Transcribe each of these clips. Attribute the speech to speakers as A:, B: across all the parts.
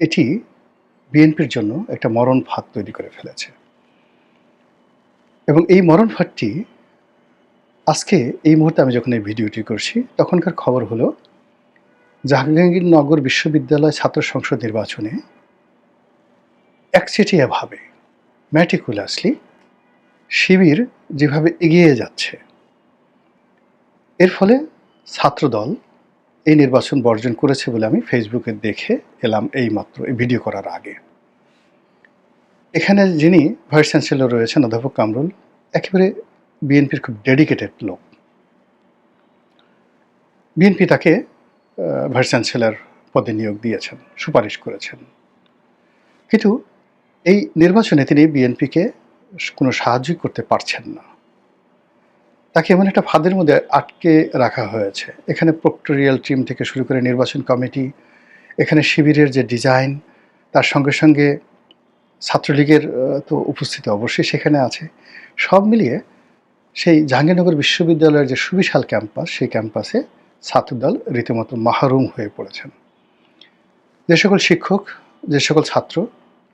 A: এটি বিএনপির জন্য একটা মরণ ফাঁদ তৈরি করে ফেলেছে। এবং এই মরণ ফাঁদটি আজকে এই মুহূর্তে আমি যখন এই ভিডিওটি করছি, তখনকার খবর হলো, জাহাঙ্গীরনগর বিশ্ববিদ্যালয় ছাত্র সংসদ নির্বাচনে একচেটিয়াভাবে ম্যাটিকুলাসলি শিবির যেভাবে এগিয়ে যাচ্ছে, এর ফলে ছাত্রদল এই নির্বাচন বর্জন করেছে বলে আমি ফেসবুকে দেখে এলাম এই মাত্র এই ভিডিও করার আগে। এখানে যিনি ভাইস চ্যান্সেলর রয়েছেন, অধ্যাপক কামরুল, একেবারে বিএনপির খুব ডেডিকেটেড লোক। বিএনপি তাকে ভাইস চ্যান্সেলর পদে নিয়োগ দিয়েছেন, সুপারিশ করেছেন। কিন্তু এই নির্বাচনে তিনি বিএনপিকে কোনো সাহায্যই করতে পারছেন না। তাকে এমন একটা ফাঁদের মধ্যে আটকে রাখা হয়েছে। এখানে প্রক্টোরিয়াল টিম থেকে শুরু করে নির্বাচন কমিটি, এখানে শিবিরের যে ডিজাইন, তার সঙ্গে সঙ্গে ছাত্রলীগের তো উপস্থিতি অবশ্যই সেখানে আছে। সব মিলিয়ে সেই জাহাঙ্গীরনগর বিশ্ববিদ্যালয়ের যে সুবিশাল ক্যাম্পাস, সেই ক্যাম্পাসে ছাত্রদল রীতিমতো মাহরুম হয়ে পড়েছেন। যে সকল শিক্ষক, যে সকল ছাত্র,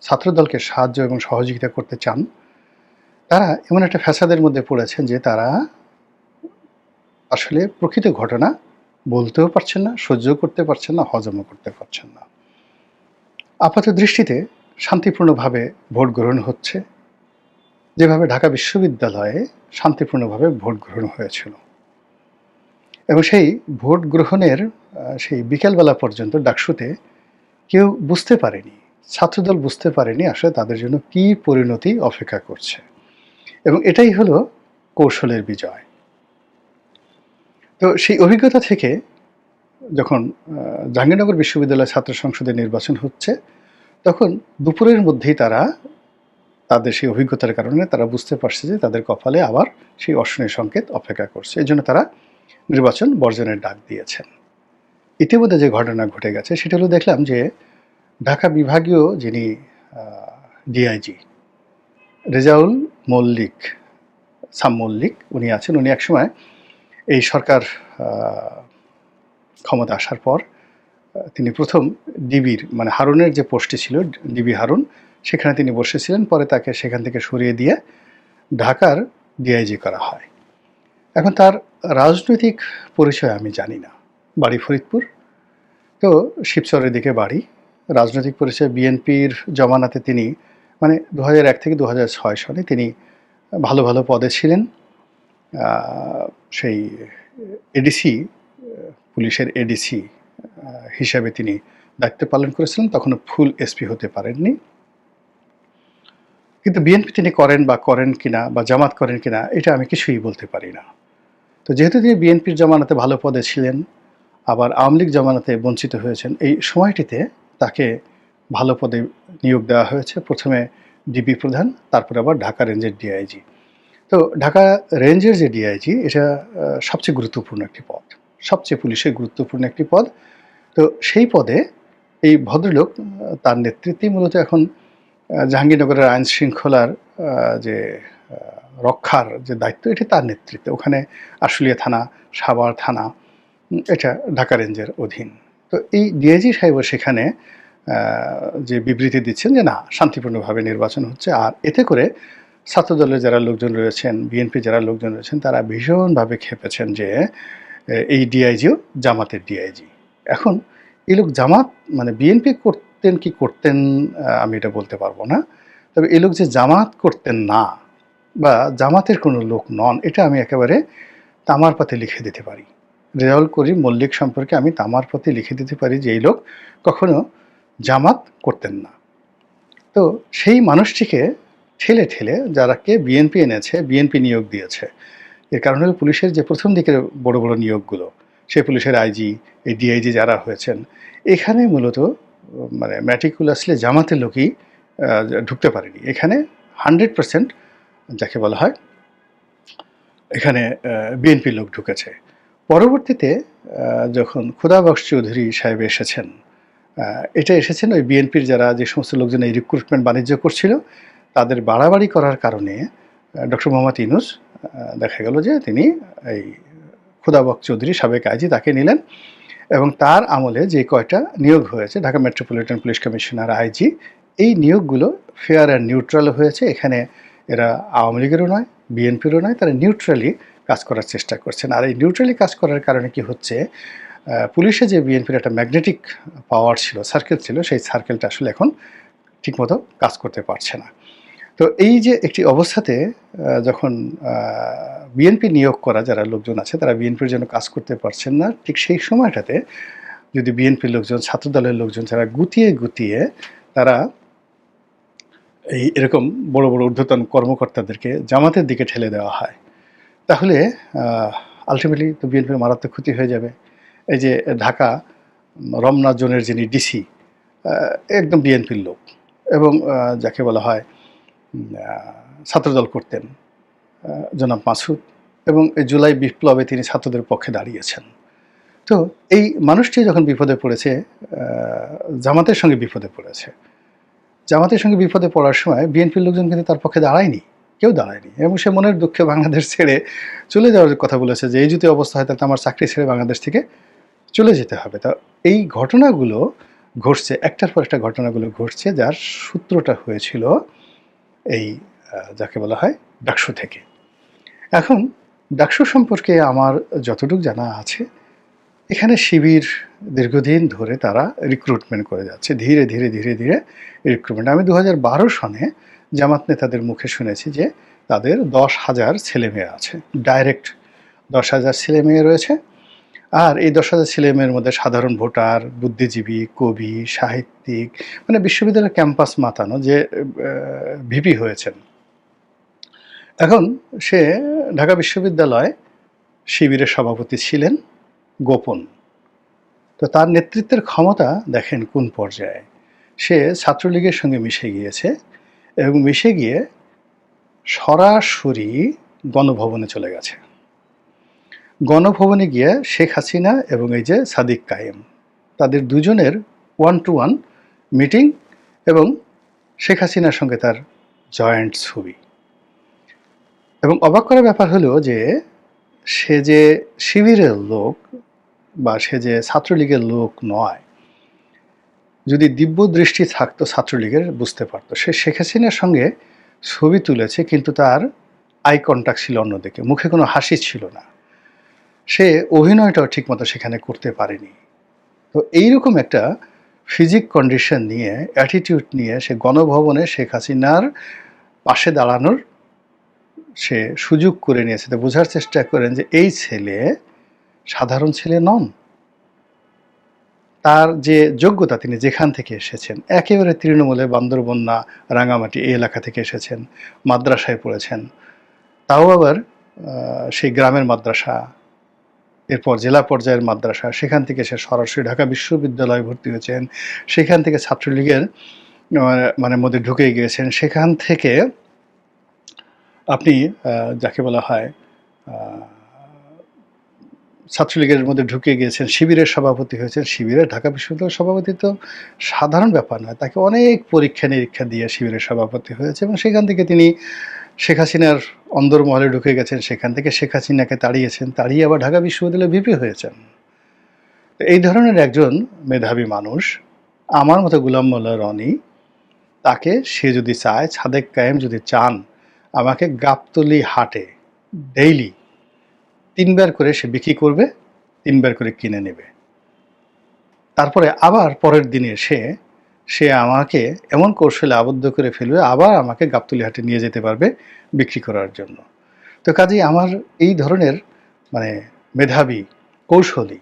A: ছাত্রদলকে সাহায্য এবং সহযোগিতা করতে চান, তারা এমন একটা ফ্যাসাদের মধ্যে পড়েছেন যে তারা আসলে প্রকৃত ঘটনা বলতেও পারছেন না সহ্য করতে পারছেন না, হজমও করতে পারছেন না। আপাত দৃষ্টিতে শান্তিপূর্ণভাবে ভোট গ্রহণ হচ্ছে। যেভাবে ঢাকা বিশ্ববিদ্যালয়ে শান্তিপূর্ণভাবে ভোট গ্রহণ হয়েছিল। এবং সেই ভোট গ্রহণের সেই বিকেলবেলা পর্যন্ত ডাকসুতে কেউ বুঝতে পারেনি, ছাত্রদল বুঝতে পারেনি আসলে তাদের জন্য কি পরিণতি অপেক্ষা করছে। এবং এটাই হলো কৌশলের বিজয়। তো সেই অভিজ্ঞতা থেকে যখন জাহাঙ্গীরনগর বিশ্ববিদ্যালয় ছাত্র সংসদের নির্বাচন হচ্ছে, তখন দুপুরের মধ্যেই তারা তাদের সেই অভিজ্ঞতার কারণে তারা বুঝতে পারছে যে তাদের কপালে আবার সেই অর্শনের সংকেত অপেক্ষা করছে। এই জন্য তারা নির্বাচন বর্জনের ডাক দিয়েছেন ইতিমধ্যে যে ঘটনা ঘটে গেছে, সেটা হলো দেখলাম যে ঢাকা বিভাগীয় যিনি ডিআইজি, রেজাউল মল্লিক, সাম মল্লিক উনি আছেন, উনি একসময় এই সরকার ক্ষমতা আসার পর তিনি প্রথম ডিবির মানে হারুনের যে পোস্টটি ছিল, ডিবি হারুন, সেখানে তিনি বসেছিলেন। পরে তাকে সেখান থেকে সরিয়ে দিয়ে ঢাকার ডিআইজি করা হয়। এখন তার রাজনৈতিক পরিচয় আমি জানি না। বাড়ি ফরিদপুর। তো শিবচরের দিকে বাড়ি। রাজনৈতিক পরিচয় বিএনপির জমানাতে তিনি মানে দু এক থেকে দু সালে তিনি ভালো ভালো পদে ছিলেন। সেই এডিসি পুলিশের এডিসি হিসাবে তিনি দায়িত্ব পালন করেছিলেন। তখনও ফুল এসপি হতে পারেননি। কিন্তু বিএনপি তিনি করেন বা করেন কিনা বা জামাত করেন কিনা, এটা আমি কিছুই বলতে পারি না। তো যেহেতু তিনি বিএনপির জমানাতে ভালো পদে ছিলেন, আবার আওয়ামী লীগ জমানাতে বঞ্চিত হয়েছেন, এই সময়টিতে তাকে ভালো পদে নিয়োগ দেওয়া হয়েছে। প্রথমে ডিবি প্রধান, তারপর আবার ঢাকা রেঞ্জের ডিআইজি তো ঢাকা রেঞ্জের যে ডিআইজি এটা সবচেয়ে গুরুত্বপূর্ণ একটি পদ। সবচেয়ে পুলিশের গুরুত্বপূর্ণ একটি পদ। তো সেই পদে এই ভদ্রলোক তার নেতৃত্বেই মূলত এখন জাহাঙ্গীরনগরের আইন শৃঙ্খলার যে রক্ষার যে দায়িত্ব, এটি তার নেতৃত্বে। ওখানে আশুলিয়া থানা, সাভার থানা এটা ঢাকা রেঞ্জের অধীন। তো এই ডিআইজি সাহেব সেখানে যে বিবৃতি দিচ্ছেন যে না, শান্তিপূর্ণভাবে নির্বাচন হচ্ছে, আর এতে করে ছাত্রদলের যারা লোকজন রয়েছেন বিএনপি যারা লোকজন রয়েছেন, তারা ভীষণভাবে খেপেছেন যে এই ডিআইজিও জামাতের ডিআইজি এখন এই লোক জামাত মানে বিএনপি করতেন কি করতেন আমি এটা বলতে পারব না। তবে এই লোক যে জামাত করতেন না, বা জামাতের কোনো লোক নন, এটা আমি একেবারে তামার পাতে লিখে দিতে পারি। রেজাউল করিম মল্লিক সম্পর্কে আমি তামার পথে লিখে দিতে পারি যে, এই লোক কখনো জামাত করতেন না। তো সেই মানুষটিকে ঠেলে ঠেলে যারাকে বিএনপি এনেছে বিএনপি নিয়োগ দিয়েছে, এর কারণ হলো পুলিশের যে প্রথম দিকের বড় বড় নিয়োগগুলো, সেই পুলিশের আইজি এই ডিআইজি যারা হয়েছেন, এখানে মূলত মানে ম্যাটিকুলাসলি জামাতের লোকই ঢুকতে পারেনি। এখানে হান্ড্রেড পার্সেন্ট যাকে বলা হয়, এখানে বিএনপি লোক ঢুকেছে। পরবর্তীতে যখন খুদাবক্স চৌধুরী সাহেব এসেছেন এটা এসেছেন ওই বিএনপির যারা যে সমস্ত লোকজন এই রিক্রুটমেন্ট বাণিজ্য করছিল তাদের বাড়াবাড়ি করার কারণে ডক্টর মোহাম্মদ ইনুস দেখা গেল যে তিনি এই খুদাবক চৌধুরী সাবেক আইজি তাকে নিলেন এবং তার আমলে যে কয়টা নিয়োগ হয়েছে, Dhaka metropolitan police commissioner IG, এই নিয়োগগুলো ফেয়ার অ্যান্ড নিউট্রাল হয়েছে। এখানে এরা আওয়ামী লীগেরও নয়, বিএনপিরও নয়, তারা নিউট্রালি কাজ করার চেষ্টা করছেন। আর এই নিউট্রালি কাজ করার কারণে কি হচ্ছে পুলিশে যে বিএনপির একটা ম্যাগনেটিক পাওয়ার ছিল, সার্কেল ছিল, সেই সার্কেলটা আসলে এখন ঠিকমতো কাজ করতে পারছে না। তো এই যে একটি অবস্থাতে যখন বিএনপি নিয়োগ করা যারা লোকজন আছে, তারা বিএনপির জন্য কাজ করতে পারছেন না, ঠিক সেই সময়টাতে যদি বিএনপির লোকজন ছাত্রদলের লোকজন যারা গুতিয়ে গুতিয়ে তারা এই এরকম বড় বড় ঊর্ধ্বতন কর্মকর্তাদেরকে জামাতের দিকে ঠেলে দেওয়া হয়, তাহলে আলটিমেটলি তো বিএনপির মারাত্মক ক্ষতি হয়ে যাবে। এই যে ঢাকা, রমনা জোনের যিনি ডিসি একদম বিএনপির লোক এবং যাকে বলা হয় ছাত্রদল করতেন জনাব মাসুদ। এবং এই জুলাই বিপ্লবে তিনি ছাত্রদের পক্ষে দাঁড়িয়েছেন। তো এই মানুষটি যখন বিপদে পড়েছে জামাতের সঙ্গে বিপদে পড়েছে। জামাতের সঙ্গে বিপদে পড়ার সময় বিএনপির লোকজন কিন্তু তার পক্ষে দাঁড়ায়নি, কেউ দাঁড়ায়নি। এবং সে মনের দুঃখে বাংলাদেশ ছেড়ে চলে যাওয়ার কথা বলেছে যে, এই যদি অবস্থা হয়, তাহলে আমার চাকরি ছেড়ে বাংলাদেশ থেকে চলে যেতে হবে। তা এই ঘটনাগুলো ঘটছে, একটার পর একটা ঘটনাগুলো ঘটছে, যার সূত্রটা হয়েছিল এই যাকে বলা হয় ডাকসু থেকে। এখন ডাকসু সম্পর্কে আমার যতটুকু জানা আছে, এখানে শিবির দীর্ঘদিন ধরে তারা রিক্রুটমেন্ট করে যাচ্ছে। ধীরে ধীরে ধীরে ধীরে রিক্রুটমেন্ট আমি দু সনে জামাত নেতাদের মুখে শুনেছি যে তাদের দশ হাজার ছেলেমেয়ে আছে। ডাইরেক্ট দশ হাজার ছেলে মেয়ে রয়েছে। আর এই দশ হাজার ছেলে মেয়ের মধ্যে সাধারণ ভোটার, বুদ্ধিজীবী, কবি, সাহিত্যিক মানে বিশ্ববিদ্যালয়ের ক্যাম্পাস মাতানো যে ভিপি হয়েছেন। এখন সে ঢাকা বিশ্ববিদ্যালয় শিবিরের সভাপতি ছিলেন গোপন। তো তার নেতৃত্বের ক্ষমতা দেখেন কোন পর্যায়ে। সে ছাত্রলীগের সঙ্গে মিশে গিয়েছে এবং মিশে গিয়ে সরাসরি গণভবনে চলে গেছে। গণভবনে গিয়ে শেখ হাসিনা এবং এই যে সাদিক কায়েম, তাদের দুজনের ওয়ান টু ওয়ান মিটিং এবং শেখ হাসিনার সঙ্গে তার জয়েন্ট ছবি। এবং অবাক করার ব্যাপার হলো যে, সে যে শিবিরের লোক বা সে যে ছাত্রলীগের লোক নয়, যদি দিব্য দৃষ্টি থাকতো ছাত্রলীগের, বুঝতে পারতো। সে শেখ হাসিনার সঙ্গে ছবি তুলেছে, কিন্তু তার আই কন্ট্যাক্ট ছিল অন্যদিকে, মুখে কোনো হাসি ছিল না। সে অভিনয়টাও ঠিকমতো সেখানে করতে পারেনি। তো এইরকম একটা ফিজিক কন্ডিশন নিয়ে অ্যাটিটিউড নিয়ে সে গণভবনে শেখ হাসিনার পাশে দাঁড়ানোর সে সুযোগ করে নিয়েছে। তো বোঝার চেষ্টা করেন যে এই ছেলে সাধারণ ছেলে নন। তার যে যোগ্যতা তিনি যেখান থেকে এসেছেন, একেবারে তৃণমূলে বান্দরবন্যা রাঙামাটি এই এলাকা থেকে এসেছেন, মাদ্রাসায় পড়েছেন। তাও আবার সেই গ্রামের মাদ্রাসা এরপর জেলা পর্যায়ের মাদ্রাসা, সেখান থেকে সে সরাসরি ঢাকা বিশ্ববিদ্যালয়ে ভর্তি হয়েছেন। সেখান থেকে ছাত্রলীগের মানে মধ্যে ঢুকে গিয়েছেন। সেখান থেকে আপনি যাকে বলা হয় ছাত্রলীগের মধ্যে ঢুকে গিয়েছেন, শিবিরের সভাপতি হয়েছেন। শিবিরের ঢাকা বিশ্ববিদ্যালয়ের সভাপতি তো সাধারণ ব্যাপার নয়, তাকে অনেক পরীক্ষা নিরীক্ষা দিয়ে শিবিরের সভাপতি হয়েছে এবং সেখান থেকে তিনি শেখ হাসিনার অন্দরমহলে ঢুকে গেছেন, সেখান থেকে শেখ হাসিনাকে তাড়িয়েছেন, তাড়িয়ে আবার ঢাকা বিশ্ববিদ্যালয়ে ভিপি হয়েছেন। এই ধরনের একজন মেধাবী মানুষ, আমার মতো গুলাম মোল্লা রনি, তাকে সে যদি চায়, সাদেক কায়েম যদি চান, আমাকে গাবতলি হাটে ডেইলি তিনবার করে সে বিক্রি করবে, তিনবার করে কিনে নেবে। তারপরে আবার পরের দিনে সে সে আমাকে এমন কৌশলে আবদ্ধ করে ফেলবে, আবার আমাকে গাবতলি হাটে নিয়ে যেতে পারবে বিক্রি করার জন্য। তো কাজেই আমার এই ধরনের মানে মেধাবী, কৌশলী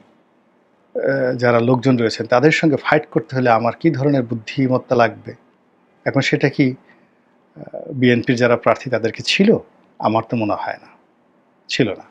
A: যারা লোকজন রয়েছেন, তাদের সঙ্গে ফাইট করতে হলে আমার কি ধরনের বুদ্ধিমত্তা লাগবে? এখন সেটা কি বিএনপির যারা প্রার্থী তাদেরকে ছিল? আমার তো মনে হয় না। ছিল না।